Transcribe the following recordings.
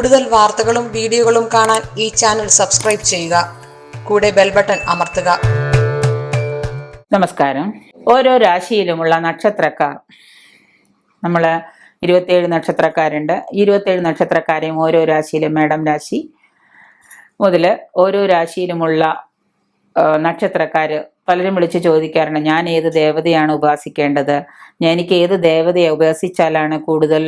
കൂടുതൽ വാർത്തകളും വീഡിയോകളും കാണാൻ ഈ ചാനൽ സബ്സ്ക്രൈബ് ചെയ്യുക. കൂടെ ബെൽ ബട്ടൺ അമർത്തുക. നമസ്കാരം. ഓരോ രാശിയിലുമുള്ള നക്ഷത്രക്കാർ നമ്മൾ ഇരുപത്തിയേഴ് നക്ഷത്രക്കാരുണ്ട്. ഇരുപത്തിയേഴ് നക്ഷത്രക്കാരെയും ഓരോ രാശിയിലും മേഡം രാശി മുതൽ ഓരോ രാശിയിലുമുള്ള നക്ഷത്രക്കാർ പലരും വിളിച്ച് ചോദിക്കാറുണ്ട് ഞാൻ ഏത് ദേവതയാണ് ഉപാസിക്കേണ്ടത്? എനിക്ക് ഏത് ദേവതയെ ഉപാസിച്ചാലാണ് കൂടുതൽ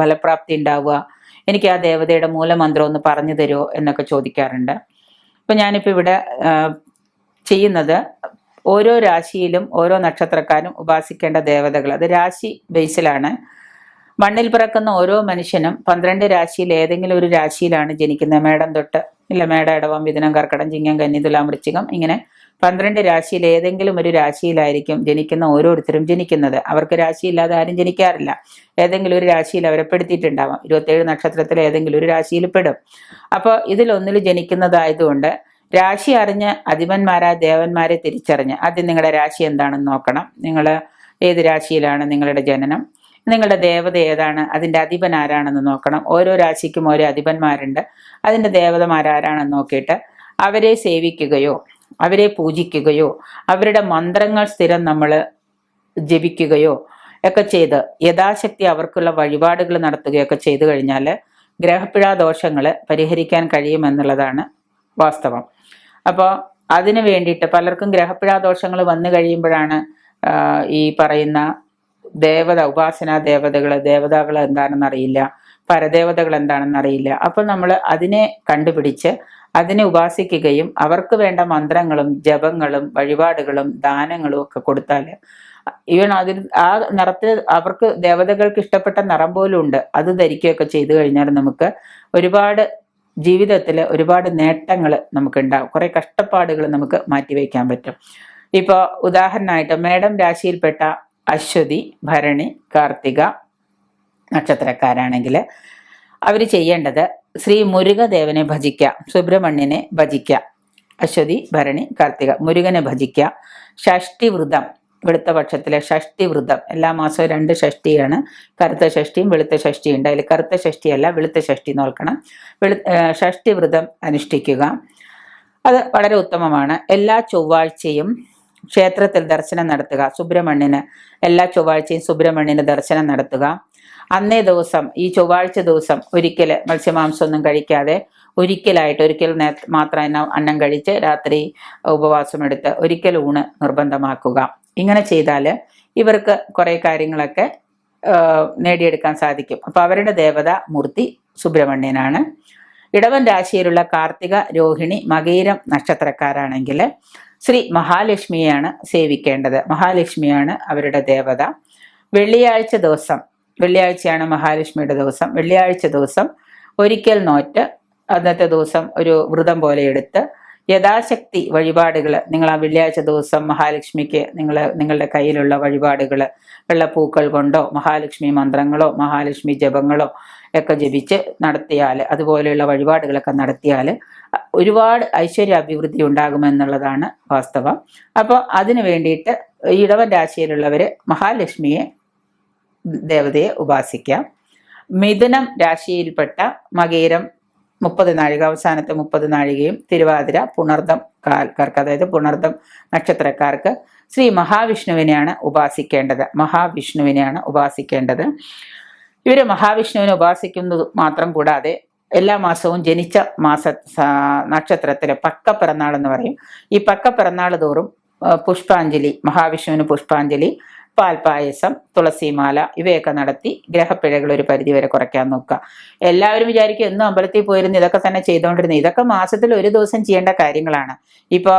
ഫലപ്രാപ്തി ഉണ്ടാവുക? എനിക്ക് ആ ദേവതയുടെ മൂലമന്ത്രം ഒന്ന് പറഞ്ഞു തരുമോ എന്നൊക്കെ ചോദിക്കാറുണ്ട്. അപ്പം ഞാനിപ്പോൾ ഇവിടെ ചെയ്യുന്നത് ഓരോ രാശിയിലും ഓരോ നക്ഷത്രക്കാരും ഉപാസിക്കേണ്ട ദേവതകൾ. അത് രാശി ബേസിലാണ്. മണ്ണിൽ പിറക്കുന്ന ഓരോ മനുഷ്യനും പന്ത്രണ്ട് രാശിയിൽ ഏതെങ്കിലും ഒരു രാശിയിലാണ് ജനിക്കുന്നത്. മേടം തൊട്ട് ഇല്ല മേട ഇടവം വിതനം കർക്കടം ചിങ്ങം കന്നി തുലാം വൃശ്ചികം ഇങ്ങനെ പന്ത്രണ്ട് രാശിയിൽ ഏതെങ്കിലും ഒരു രാശിയിലായിരിക്കും ജനിക്കുന്ന ഓരോരുത്തരും ജനിക്കുന്നത്. അവർക്ക് രാശിയില്ലാതെ ആരും ജനിക്കാറില്ല. ഏതെങ്കിലും ഒരു രാശിയിൽ അവരെ പെടുത്തിയിട്ടുണ്ടാവാം. ഇരുപത്തേഴ് നക്ഷത്രത്തിൽ ഏതെങ്കിലും ഒരു രാശിയിൽ പെടും. അപ്പോൾ ഇതിലൊന്നിൽ ജനിക്കുന്നതായതുകൊണ്ട് രാശി അറിഞ്ഞ് അധിപന്മാരായ ദേവന്മാരെ തിരിച്ചറിഞ്ഞ് ആദ്യം നിങ്ങളുടെ രാശി എന്താണെന്ന് നോക്കണം. നിങ്ങൾ ഏത് രാശിയിലാണ് നിങ്ങളുടെ ജനനം? നിങ്ങളുടെ ദേവത ഏതാണ്? അതിന്റെ അധിപൻ ആരാണെന്ന് നോക്കണം. ഓരോ രാശിക്കും ഓരോ അധിപന്മാരുണ്ട്. അതിന്റെ ദേവതമാരാരാണെന്ന് നോക്കിയിട്ട് അവരെ സേവിക്കുകയോ അവരെ പൂജിക്കുകയോ അവരുടെ മന്ത്രങ്ങൾ സ്ഥിരം നമ്മൾ ജപിക്കുകയോ ഒക്കെ ചെയ്ത് യഥാശക്തി അവർക്കുള്ള വഴിപാടുകൾ നടത്തുകയൊക്കെ ചെയ്തു കഴിഞ്ഞാൽ ഗ്രഹപ്പിഴ ദോഷങ്ങൾ പരിഹരിക്കാൻ കഴിയുമെന്നുള്ളതാണ് വാസ്തവം. അപ്പോൾ അതിനു വേണ്ടിയിട്ട് പലർക്കും ഗ്രഹപ്പിഴ ദോഷങ്ങൾ വന്നു കഴിയുമ്പോഴാണ് ഈ പറയുന്ന ദേവത ഉപാസന ദേവതകൾ ദേവതകൾ എന്താണെന്ന് അറിയില്ല. പരദേവതകൾ എന്താണെന്ന് അറിയില്ല അപ്പോൾ നമ്മൾ അതിനെ കണ്ടുപിടിച്ച് അതിനെ ഉപാസിക്കുകയും അവർക്ക് വേണ്ട മന്ത്രങ്ങളും ജപങ്ങളും വഴിപാടുകളും ദാനങ്ങളും ഒക്കെ കൊടുത്താൽ ഈവൻ അതിൽ ആ നിറത്തിൽ അവർക്ക് ദേവതകൾക്ക് ഇഷ്ടപ്പെട്ട നിറം പോലും ഉണ്ട്. അത് ധരിക്കുകയൊക്കെ ചെയ്തു കഴിഞ്ഞാൽ നമുക്ക് ഒരുപാട് ജീവിതത്തിൽ ഒരുപാട് നേട്ടങ്ങൾ നമുക്ക് ഉണ്ടാവും കുറേ കഷ്ടപ്പാടുകൾ നമുക്ക് മാറ്റിവെക്കാൻ പറ്റും. ഇപ്പോൾ ഉദാഹരണമായിട്ട് മേഡം രാശിയിൽപ്പെട്ട അശ്വതി ഭരണി കാർത്തിക നക്ഷത്രക്കാരാണെങ്കിൽ അവർ ചെയ്യേണ്ടത് ശ്രീ മുരുകദേവനെ ഭജിക്കുക സുബ്രഹ്മണ്യനെ ഭജിക്കുക അശ്വതി ഭരണി കാർത്തിക മുരുകനെ ഭജിക്കുക ഷഷ്ടി വ്രതം വെളുത്ത പക്ഷത്തിലെ ഷഷ്ടി വ്രതം എല്ലാ മാസവും രണ്ട് ഷഷ്ടിയാണ്. കറുത്ത ഷഷ്ടിയും വെളുത്ത ഷഷ്ടിയും ഉണ്ട്. അതിൽ കറുത്ത ഷഷ്ടിയല്ല വെളുത്ത ഷഷ്ടി നോക്കണം വെളു ഷഷ്ടി വ്രതം അനുഷ്ഠിക്കുക. അത് വളരെ ഉത്തമമാണ്. എല്ലാ ചൊവ്വാഴ്ചയും ക്ഷേത്രത്തിൽ ദർശനം നടത്തുക. സുബ്രഹ്മണ്യന് എല്ലാ ചൊവ്വാഴ്ചയും സുബ്രഹ്മണ്യന് ദർശനം നടത്തുക. അന്നേ ദിവസം ഈ ചൊവ്വാഴ്ച ദിവസം ഒരിക്കൽ മത്സ്യമാംസമൊന്നും കഴിക്കാതെ ഒരിക്കലായിട്ട് ഒരിക്കൽ മാത്രം അന്ന- കഴിച്ച് രാത്രി ഉപവാസമെടുത്ത് ഒരിക്കൽ ഊണ് നിർബന്ധമാക്കുക. ഇങ്ങനെ ചെയ്താൽ ഇവർക്ക് കുറേ കാര്യങ്ങളൊക്കെ നേടിയെടുക്കാൻ സാധിക്കും. അപ്പോൾ അവരുടെ ദേവത മൂർത്തി സുബ്രഹ്മണ്യനാണ്. ഇടവൻ രാശിയിലുള്ള കാർത്തിക രോഹിണി മകീരം നക്ഷത്രക്കാരാണെങ്കിൽ ശ്രീ മഹാലക്ഷ്മിയെയാണ് സേവിക്കേണ്ടത്. മഹാലക്ഷ്മിയാണ് അവരുടെ ദേവത. വെള്ളിയാഴ്ച ദിവസം വെള്ളിയാഴ്ചയാണ് മഹാലക്ഷ്മിയുടെ ദിവസം. വെള്ളിയാഴ്ച ദിവസം ഒരിക്കൽ നോറ്റ് അന്നത്തെ ദിവസം ഒരു വ്രതം പോലെ എടുത്ത് യഥാശക്തി വഴിപാടുകൾ നിങ്ങൾ ആ വെള്ളിയാഴ്ച ദിവസം മഹാലക്ഷ്മിക്ക് നിങ്ങൾ നിങ്ങളുടെ കയ്യിലുള്ള വഴിപാടുകൾ വെള്ളപ്പൂക്കൾ കൊണ്ടോ മഹാലക്ഷ്മി മന്ത്രങ്ങളോ മഹാലക്ഷ്മി ജപങ്ങളോ ഒക്കെ ജപിച്ച് നടത്തിയാൽ അതുപോലെയുള്ള വഴിപാടുകളൊക്കെ നടത്തിയാൽ ഒരുപാട് ഐശ്വര്യ അഭിവൃദ്ധി ഉണ്ടാകുമെന്നുള്ളതാണ് വാസ്തവം. അപ്പോൾ അതിനു വേണ്ടിയിട്ട് ഇടവൻ രാശിയിലുള്ളവർ മഹാലക്ഷ്മിയെ ദേവതയെ ഉപാസിക്കാം. മിഥുനം രാശിയിൽപ്പെട്ട മകീരം മുപ്പത് നാഴിക അവസാനത്തെ മുപ്പത് നാഴികയും തിരുവാതിര പുണർദം കാൽക്കാർക്ക് അതായത് പുണർദം നക്ഷത്രക്കാർക്ക് ശ്രീ മഹാവിഷ്ണുവിനെയാണ് ഉപാസിക്കേണ്ടത്. മഹാവിഷ്ണുവിനെയാണ് ഉപാസിക്കേണ്ടത്. ഇവർ മഹാവിഷ്ണുവിനെ ഉപാസിക്കുന്നത് മാത്രം കൂടാതെ എല്ലാ മാസവും ജനിച്ച മാസ നക്ഷത്രത്തിലെ പക്ക പിറന്നാൾ എന്ന് പറയും. ഈ പക്ക പിറന്നാൾ തോറും പുഷ്പാഞ്ജലി മഹാവിഷ്ണുവിന് പുഷ്പാഞ്ജലി പാൽപായസം തുളസിമാല ഇവയൊക്കെ നടത്തി ഗ്രഹപ്പിഴകൾ ഒരു പരിധിവരെ കുറയ്ക്കാൻ നോക്കുക. എല്ലാവരും വിചാരിക്കും എന്നും അമ്പലത്തിൽ പോയിരുന്നു ഇതൊക്കെ തന്നെ ചെയ്തുകൊണ്ടിരുന്നത് ഇതൊക്കെ മാസത്തിൽ ഒരു ദിവസം ചെയ്യേണ്ട കാര്യങ്ങളാണ്. ഇപ്പോൾ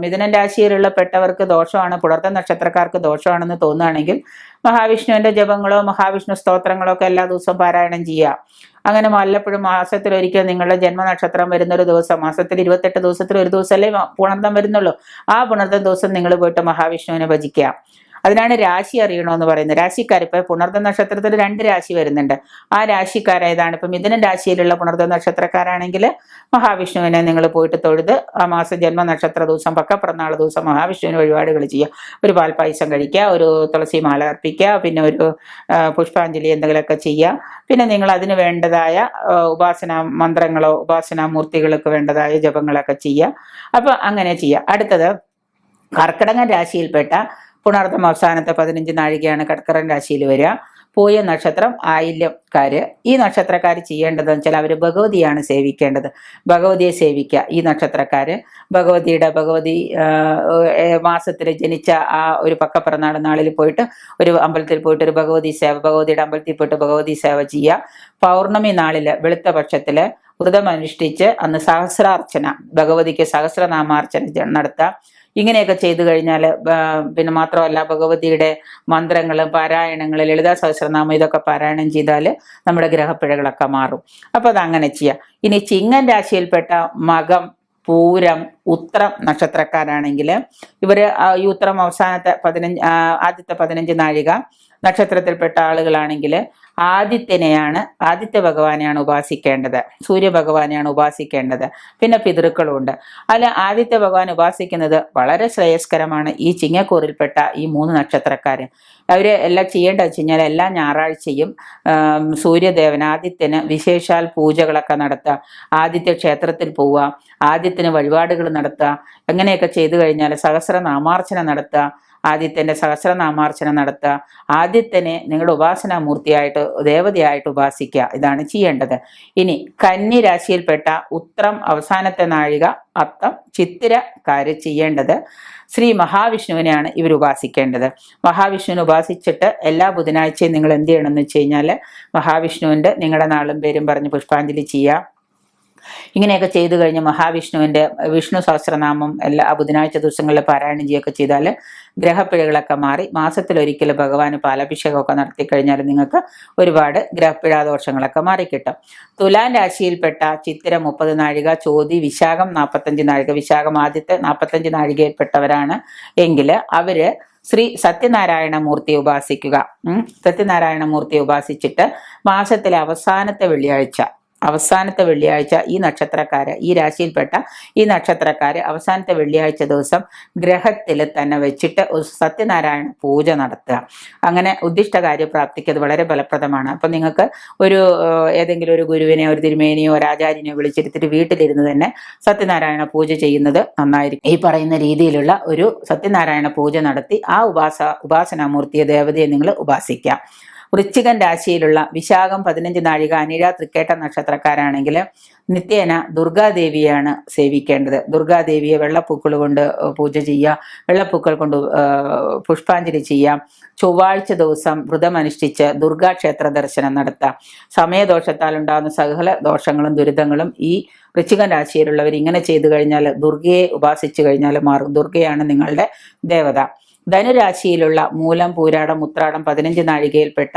മിഥുനൻ രാശിയിലുള്ള പെട്ടവർക്ക് ദോഷമാണ് പുലർത്ത നക്ഷത്രക്കാർക്ക് ദോഷമാണെന്ന് തോന്നുകയാണെങ്കിൽ മഹാവിഷ്ണുവിന്റെ ജപങ്ങളോ മഹാവിഷ്ണു സ്തോത്രങ്ങളോ ഒക്കെ എല്ലാ ദിവസവും പാരായണം ചെയ്യുക. അങ്ങനെ വല്ലപ്പോഴും മാസത്തിൽ ഒരിക്കൽ നിങ്ങളുടെ ജന്മനക്ഷത്രം വരുന്ന ഒരു ദിവസം മാസത്തിൽ ഇരുപത്തെട്ട് ദിവസത്തിൽ ഒരു ദിവസമല്ലേ പുണർത്തം വരുന്നുള്ളൂ. ആ പുണർത്തം ദിവസം നിങ്ങൾ പോയിട്ട് മഹാവിഷ്ണുവിനെ ഭജിക്കുക. അതിനാണ് രാശി അറിയണമെന്ന് പറയുന്നത്. രാശിക്കാർ ഇപ്പൊ പുണർദ നക്ഷത്രത്തിൽ രണ്ട് രാശി വരുന്നുണ്ട്. ആ രാശിക്കാരേതാണ്. ഇപ്പൊ മിഥുന രാശിയിലുള്ള പുണർദ നക്ഷത്രക്കാരാണെങ്കിൽ മഹാവിഷ്ണുവിനെ നിങ്ങൾ പോയിട്ട് തൊഴുത് ആ മാസ ജന്മ നക്ഷത്ര ദിവസം പക്കപ്പിറന്നാൾ ദിവസം മഹാവിഷ്ണുവിന് വഴിപാടുകൾ ചെയ്യുക. ഒരു പാൽപ്പായസം കഴിക്കുക ഒരു തുളസി മാല അർപ്പിക്കുക പിന്നെ ഒരു പുഷ്പാഞ്ജലി എന്തെങ്കിലുമൊക്കെ ചെയ്യുക. പിന്നെ നിങ്ങൾ അതിന് വേണ്ടതായ ഉപാസന മന്ത്രങ്ങളോ ഉപാസനാ മൂർത്തികൾക്ക് വേണ്ടതായ ജപങ്ങളൊക്കെ ചെയ്യുക. അപ്പൊ അങ്ങനെ ചെയ്യുക. അടുത്തത് കർക്കിടകൻ രാശിയിൽപ്പെട്ട പുണർദം അവസാനത്തെ പതിനഞ്ച് നാഴികയാണ് കടക്കറൻ രാശിയിൽ വരിക. പോയ നക്ഷത്രം ആയില്യക്കാര്. ഈ നക്ഷത്രക്കാർ ചെയ്യേണ്ടതെന്ന് വെച്ചാൽ അവർ ഭഗവതിയാണ് സേവിക്കേണ്ടത്. ഭഗവതിയെ സേവിക്കുക. ഈ നക്ഷത്രക്കാർ ഭഗവതിയുടെ ഭഗവതി മാസത്തിൽ ജനിച്ച ആ ഒരു പക്കപ്പിറന്നാൾ നാളിൽ പോയിട്ട് ഒരു അമ്പലത്തിൽ പോയിട്ട് ഒരു ഭഗവതി സേവ ഭഗവതിയുടെ അമ്പലത്തിൽ പോയിട്ട് ഭഗവതി സേവ ചെയ്യുക. പൗർണമി നാളിൽ വെളുത്ത പക്ഷത്തിൽ വ്രതം അനുഷ്ഠിച്ച് അന്ന് സഹസ്രാർച്ചന ഭഗവതിക്ക് സഹസ്രനാമാർച്ചന നടത്തുക. ഇങ്ങനെയൊക്കെ ചെയ്തു കഴിഞ്ഞാൽ പിന്നെ മാത്രമല്ല ഭഗവതിയുടെ മന്ത്രങ്ങളും പാരായണങ്ങൾ ലളിതാ സഹസ്രനാമം ഇതൊക്കെ പാരായണം ചെയ്താൽ നമ്മുടെ ഗ്രഹപ്പിഴകളൊക്കെ മാറും. അപ്പോൾ അത് അങ്ങനെ ചെയ്യാം. ഇനി ചിങ്ങൻ രാശിയിൽപ്പെട്ട മകം പൂരം ഉത്രം നക്ഷത്രക്കാരാണെങ്കിൽ ഇവർ ഈ ഉത്രം അവസാനത്തെ പതിനഞ്ച് ആദ്യത്തെ പതിനഞ്ച് നാഴിക നക്ഷത്രത്തിൽപ്പെട്ട ആളുകളാണെങ്കിൽ ആദിത്യനെയാണ് ആദിത്യ ഭഗവാനെയാണ് ഉപാസിക്കേണ്ടത്. സൂര്യഭഗവാനെയാണ് ഉപാസിക്കേണ്ടത്. പിന്നെ പിതൃക്കളുണ്ട്. അതിൽ ആദിത്യ ഭഗവാൻ ഉപാസിക്കുന്നത് വളരെ ശ്രേയസ്കരമാണ്. ഈ ചിങ്ങക്കൂറിൽപ്പെട്ട ഈ മൂന്ന് നക്ഷത്രക്കാർ അവർ എല്ലാം ചെയ്യേണ്ടത് വെച്ച് കഴിഞ്ഞാൽ എല്ലാ ഞായറാഴ്ചയും സൂര്യദേവൻ ആദിത്യന് വിശേഷാൽ പൂജകളൊക്കെ നടത്തുക. ആദിത്യ ക്ഷേത്രത്തിൽ പോവുക. ആദിത്യന് വഴിപാടുകൾ നടത്തുക. അങ്ങനെയൊക്കെ ചെയ്തു കഴിഞ്ഞാൽ സഹസ്രനാമാർച്ചന നടത്തുക. ആദിത്യന്റെ സഹസ്രനാമാർച്ചന നടത്തുക. ആദിത്യനെ നിങ്ങളുടെ ഉപാസനാമൂർത്തിയായിട്ട് ദേവതയായിട്ട് ഉപാസിക്കുക. ഇതാണ് ചെയ്യേണ്ടത്. ഇനി കന്നി രാശിയിൽപ്പെട്ട ഉത്രം അവസാനത്തെ നാഴിക അത്തം ചിത്തിരക്കാര് ചെയ്യേണ്ടത് ശ്രീ മഹാവിഷ്ണുവിനെയാണ് ഇവർ ഉപാസിക്കേണ്ടത്. മഹാവിഷ്ണുവിനെ ഉപാസിച്ചിട്ട് എല്ലാ ബുധനാഴ്ചയും നിങ്ങൾ എന്ത് ചെയ്യണം എന്ന് വെച്ച് കഴിഞ്ഞാൽ മഹാവിഷ്ണുവിന്റെ നിങ്ങളുടെ നാളും പേരും പറഞ്ഞ് പുഷ്പാഞ്ജലി ചെയ്യുക. ഇങ്ങനെയൊക്കെ ചെയ്തു കഴിഞ്ഞ് മഹാവിഷ്ണുവിന്റെ വിഷ്ണു സഹസ്രനാമം എല്ലാ ബുധനാഴ്ച ദിവസങ്ങളിൽ പാരായണം ചെയ്യുകയൊക്കെ ചെയ്താൽ ഗ്രഹപ്പിഴകളൊക്കെ മാറി മാസത്തിലൊരിക്കൽ ഭഗവാന് പാലഭിഷേകമൊക്കെ നടത്തി കഴിഞ്ഞാൽ നിങ്ങൾക്ക് ഒരുപാട് ഗ്രഹപ്പിഴാദോഷങ്ങളൊക്കെ മാറിക്കിട്ടും. തുലാൻ രാശിയിൽപ്പെട്ട ചിത്തിര മുപ്പത് നാഴിക ചോതി വിശാഖം നാൽപ്പത്തഞ്ച് നാഴിക വിശാഖം ആദ്യത്തെ നാൽപ്പത്തഞ്ച് നാഴികയിൽപ്പെട്ടവരാണ് എങ്കിൽ അവർ ശ്രീ സത്യനാരായണ മൂർത്തി ഉപാസിക്കുക. സത്യനാരായണ മൂർത്തി ഉപാസിച്ചിട്ട് മാസത്തിലെ അവസാനത്തെ വെള്ളിയാഴ്ച അവസാനത്തെ വെള്ളിയാഴ്ച ഈ നക്ഷത്രക്കാര് ഈ രാശിയിൽപ്പെട്ട ഈ നക്ഷത്രക്കാര് അവസാനത്തെ വെള്ളിയാഴ്ച ദിവസം ഗ്രഹത്തിൽ തന്നെ വെച്ചിട്ട് ഒരു സത്യനാരായണ പൂജ നടത്തുക. അങ്ങനെ ഉദ്ദിഷ്ട കാര്യപ്രാപ്തിക്ക് അത് വളരെ ഫലപ്രദമാണ്. അപ്പം നിങ്ങൾക്ക് ഒരു ഏതെങ്കിലും ഒരു ഗുരുവിനെയോ ഒരു തിരുമേനിയോ ഒരു ആചാര്യനെയോ വിളിച്ചിരുത്തിട്ട് വീട്ടിലിരുന്ന് തന്നെ സത്യനാരായണ പൂജ ചെയ്യുന്നത് നന്നായിരിക്കും. ഈ പറയുന്ന രീതിയിലുള്ള ഒരു സത്യനാരായണ പൂജ നടത്തി ആ ഉപാസ ഉപാസനാമൂർത്തിയെ ദേവതയെ നിങ്ങൾ ഉപാസിക്കാം. വൃശ്ചികൻ രാശിയിലുള്ള വിശാഖം പതിനഞ്ച് നാഴിക അനിഴ തൃക്കേട്ട നക്ഷത്രക്കാരാണെങ്കിൽ നിത്യേന ദുർഗാദേവിയാണ് സേവിക്കേണ്ടത്. ദുർഗാദേവിയെ വെള്ളപ്പൂക്കൾ കൊണ്ട് പൂജ ചെയ്യുക വെള്ളപ്പൂക്കൾ കൊണ്ട് പുഷ്പാഞ്ജലി ചെയ്യാം ചൊവ്വാഴ്ച ദിവസം വ്രതമനുഷ്ഠിച്ച് ദുർഗാക്ഷേത്ര ദർശനം നടത്താം സമയദോഷത്താൽ ഉണ്ടാകുന്ന സകല ദോഷങ്ങളും ദുരിതങ്ങളും ഈ വൃശ്ചികൻ രാശിയിലുള്ളവർ ഇങ്ങനെ ചെയ്തു കഴിഞ്ഞാൽ ദുർഗയെ ഉപാസിച്ചു കഴിഞ്ഞാൽ മാറും. ദുർഗയാണ് നിങ്ങളുടെ ദേവത. ധനുരാശിയിലുള്ള മൂലം പൂരാടം ഉത്രാടം പതിനഞ്ച് നാഴികയിൽപ്പെട്ട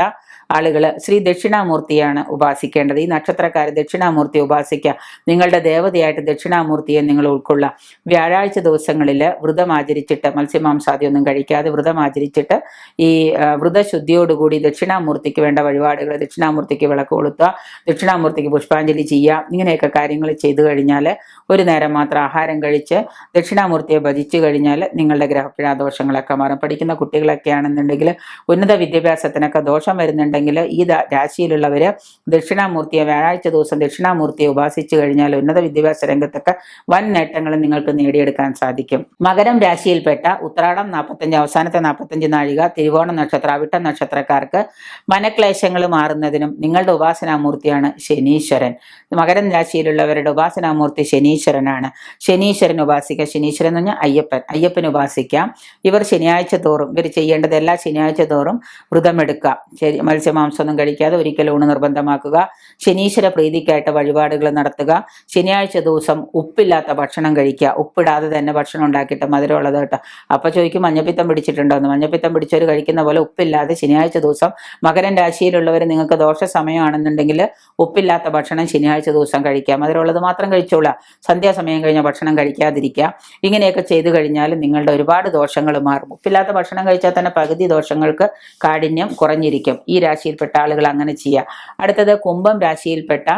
ആളുകൾ ശ്രീ ദക്ഷിണാമൂർത്തിയാണ് ഉപാസിക്കേണ്ടത്. ഈ നക്ഷത്രക്കാർ ദക്ഷിണാമൂർത്തി ഉപാസിക്കുക നിങ്ങളുടെ ദേവതയായിട്ട് ദക്ഷിണാമൂർത്തിയെ നിങ്ങൾ ഉൾക്കൊള്ളുക വ്യാഴാഴ്ച ദിവസങ്ങളിൽ വ്രതം ആചരിച്ചിട്ട് മത്സ്യമാംസാദിയൊന്നും കഴിക്കാതെ വ്രതം ആചരിച്ചിട്ട് ഈ വ്രതശുദ്ധിയോടുകൂടി ദക്ഷിണാമൂർത്തിക്ക് വേണ്ട വഴിപാടുകൾ ദക്ഷിണാമൂർത്തിക്ക് വിളക്ക് കൊളുത്തുക ദക്ഷിണാമൂർത്തിക്ക് പുഷ്പാഞ്ജലി ചെയ്യുക ഇങ്ങനെയൊക്കെ കാര്യങ്ങൾ ചെയ്തു കഴിഞ്ഞാൽ ഒരു നേരം മാത്രം ആഹാരം കഴിച്ച് ദക്ഷിണാമൂർത്തിയെ ഭജിച്ചു കഴിഞ്ഞാൽ നിങ്ങളുടെ ഗ്രഹപ്പിഴാദോഷങ്ങളൊക്കെ മാറും. പഠിക്കുന്ന കുട്ടികളൊക്കെ ആണെന്നുണ്ടെങ്കിൽ ഉന്നത വിദ്യാഭ്യാസത്തിനൊക്കെ ദോഷം വരുന്നുണ്ടെങ്കിൽ ഈ രാശിയിലുള്ളവർ ദക്ഷിണാമൂർത്തിയെ വ്യാഴാഴ്ച ദിവസം ദക്ഷിണാമൂർത്തിയെ ഉപാസിച്ചു കഴിഞ്ഞാൽ ഉന്നത വിദ്യാഭ്യാസ രംഗത്തൊക്കെ വൻ നേട്ടങ്ങൾ നിങ്ങൾക്ക് നേടിയെടുക്കാൻ സാധിക്കും. മകരം രാശിയിൽപ്പെട്ട ഉത്രാടം നാൽപ്പത്തഞ്ച് അവസാനത്തെ നാൽപ്പത്തഞ്ച് നാഴിക തിരുവോണ നക്ഷത്ര അവിട്ട നക്ഷത്രക്കാർക്ക് മനക്ലേശങ്ങൾ മാറുന്നതിനും നിങ്ങളുടെ ഉപാസനാമൂർത്തിയാണ് ശനീശ്വരൻ. മകരം രാശിയിലുള്ളവരുടെ ഉപാസനാമൂർത്തി ശനീശ്വരനാണ്. ശനീശ്വരൻ ഉപാസിക്കുക. ശനീശ്വരൻ എന്ന് പറഞ്ഞാൽ അയ്യപ്പൻ. അയ്യപ്പൻ ഉപാസിക്കാം. ഇവർ ശനിയാഴ്ച തോറും ഇവർ ചെയ്യേണ്ടത് എല്ലാ ശനിയാഴ്ച തോറും വ്രതമെടുക്കുക. ശരി മത്സ്യമാംസമൊന്നും കഴിക്കാതെ ഒരിക്കലും ഊണ് നിർബന്ധമാക്കുക. ശനീശ്വര പ്രീതിക്കായിട്ട് വഴിപാടുകൾ നടത്തുക. ശനിയാഴ്ച ദിവസം ഉപ്പില്ലാത്ത ഭക്ഷണം കഴിക്കുക. ഉപ്പിടാതെ തന്നെ ഭക്ഷണം ഉണ്ടാക്കിയിട്ട് മധുരമുള്ളത് കേട്ടോ. അപ്പം ചോദിക്കും മഞ്ഞപ്പിത്തം പിടിച്ചിട്ടുണ്ടോ എന്ന്? മഞ്ഞപ്പിത്തം പിടിച്ചവർ കഴിക്കുന്ന പോലെ ഉപ്പില്ലാതെ ശനിയാഴ്ച ദിവസം മകരൻ രാശിയിലുള്ളവർ നിങ്ങൾക്ക് ദോഷ സമയമാണെന്നുണ്ടെങ്കിൽ ഉപ്പില്ലാത്ത ഭക്ഷണം ശനിയാഴ്ച ദിവസം കഴിക്കാം മധുരമുള്ളത് മാത്രം കഴിച്ചോളാം. സന്ധ്യാസമയം കഴിഞ്ഞ ഭക്ഷണം കഴിക്കാതിരിക്കുക. ഇങ്ങനെയൊക്കെ ചെയ്തു കഴിഞ്ഞാൽ നിങ്ങളുടെ ഒരുപാട് ദോഷങ്ങൾ മാറും. ഉപ്പില്ലാത്ത ഭക്ഷണം കഴിച്ചാൽ തന്നെ പകുതി ദോഷങ്ങൾക്ക് കാഠിന്യം കുറഞ്ഞിരിക്കും. ഈ രാശിയിൽപ്പെട്ട ആളുകൾ അങ്ങനെ ചെയ്യുക അടുത്തത് കുംഭം രാശിയിൽപ്പെട്ട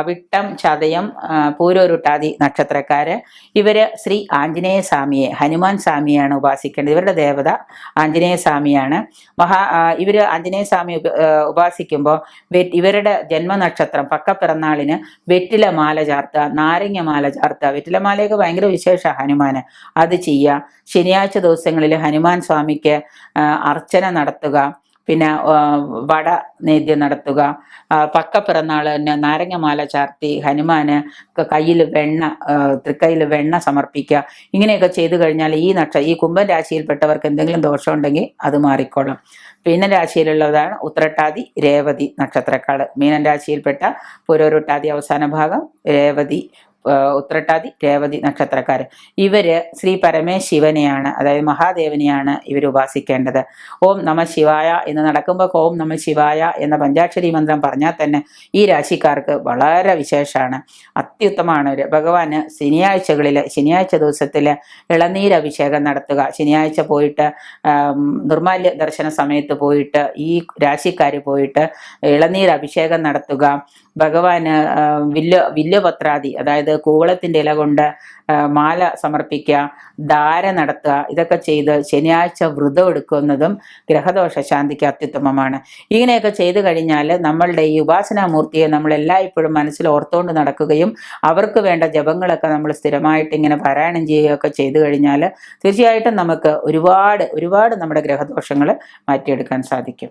അവിട്ടം ചതയം പൂരോരുട്ടാതി നക്ഷത്രക്കാര്. ഇവർ ശ്രീ ആഞ്ജനേയ സ്വാമിയെ ഹനുമാൻ സ്വാമിയാണ് ഉപാസിക്കേണ്ടത്. ഇവരുടെ ദേവത ആഞ്ജനേയ സ്വാമിയാണ് മഹാ ഇവർ ആഞ്ജനേയ സ്വാമി ഉപാസിക്കുമ്പോൾ ഇവരുടെ ജന്മനക്ഷത്രം പക്ക പിറന്നാളിന് വെറ്റില മാല ചാർത്തുക നാരങ്ങ മാല ചാർത്തുക. വെറ്റില മാലയൊക്കെ ഭയങ്കര വിശേഷ ഹനുമാന്. അത് ചെയ്യുക ശനിയാഴ്ച ദിവസങ്ങളിൽ ഹനുമാൻ സ്വാമിക്ക് അർച്ചന നടത്തുക. പിന്നെ വട നേദ്യം നടത്തുക. പക്ക പിറന്നാൾ തന്നെ നാരങ്ങമാല ചാർത്തി ഹനുമാന് കയ്യിൽ വെണ്ണ തൃക്കൈയിൽ വെണ്ണ സമർപ്പിക്കുക. ഇങ്ങനെയൊക്കെ ചെയ്തു കഴിഞ്ഞാൽ ഈ നക്ഷ ഈ കുംഭൻ രാശിയിൽപ്പെട്ടവർക്ക് എന്തെങ്കിലും ദോഷം ഉണ്ടെങ്കിൽ അത് മാറിക്കോളും. പിന്നെ രാശിയിലുള്ളതാണ് ഉത്രട്ടാതി രേവതി നക്ഷത്രക്കാട്. മീനൻ രാശിയിൽപ്പെട്ട പുരോരുട്ടാതി അവസാന ഭാഗം രേവതി ഉത്രട്ടാതി രേവതി നക്ഷത്രക്കാർ ഇവർ ശ്രീ പരമേശിവനെയാണ് അതായത് മഹാദേവനെയാണ് ഇവർ ഉപാസിക്കേണ്ടത്. ഓം നമ ശിവായ എന്ന് നടക്കുമ്പോൾ ഓം നമ ശിവായ എന്ന പഞ്ചാക്ഷരി മന്ത്രം പറഞ്ഞാൽ തന്നെ ഈ രാശിക്കാർക്ക് വളരെ വിശേഷമാണ് അത്യുത്തമാണ് ഒരു ഭഗവാന് ശനിയാഴ്ചകളിൽ ശനിയാഴ്ച ദിവസത്തിൽ ഇളനീരഭിഷേകം നടത്തുക. ശനിയാഴ്ച പോയിട്ട് നിർമാല്യ ദർശന സമയത്ത് പോയിട്ട് ഈ രാശിക്കാർ പോയിട്ട് ഇളനീർ അഭിഷേകം നടത്തുക. ഭഗവാന് വില്ല വില്ല് വില്ലുപത്രാദി അതായത് കൂവളത്തിന്റെ ഇല കൊണ്ട് മാല സമർപ്പിക്കുക ധാര നടത്തുക ഇതൊക്കെ ചെയ്ത് ശനിയാഴ്ച വ്രതം എടുക്കുന്നതും ഗ്രഹദോഷ ശാന്തിക്ക് അത്യുത്തമമാണ്. ഇങ്ങനെയൊക്കെ ചെയ്തു കഴിഞ്ഞാൽ നമ്മളുടെ ഈ ഉപാസനാമൂർത്തിയെ നമ്മൾ എല്ലായ്പ്പോഴും മനസ്സിൽ ഓർത്തുകൊണ്ട് നടക്കുകയും അവർക്ക് വേണ്ട ജപങ്ങളൊക്കെ നമ്മൾ സ്ഥിരമായിട്ട് ഇങ്ങനെ പാരായണം ചെയ്യുകയൊക്കെ ചെയ്തു കഴിഞ്ഞാൽ തീർച്ചയായിട്ടും നമുക്ക് ഒരുപാട് ഒരുപാട് നമ്മുടെ ഗ്രഹദോഷങ്ങൾ മാറ്റിയെടുക്കാൻ സാധിക്കും.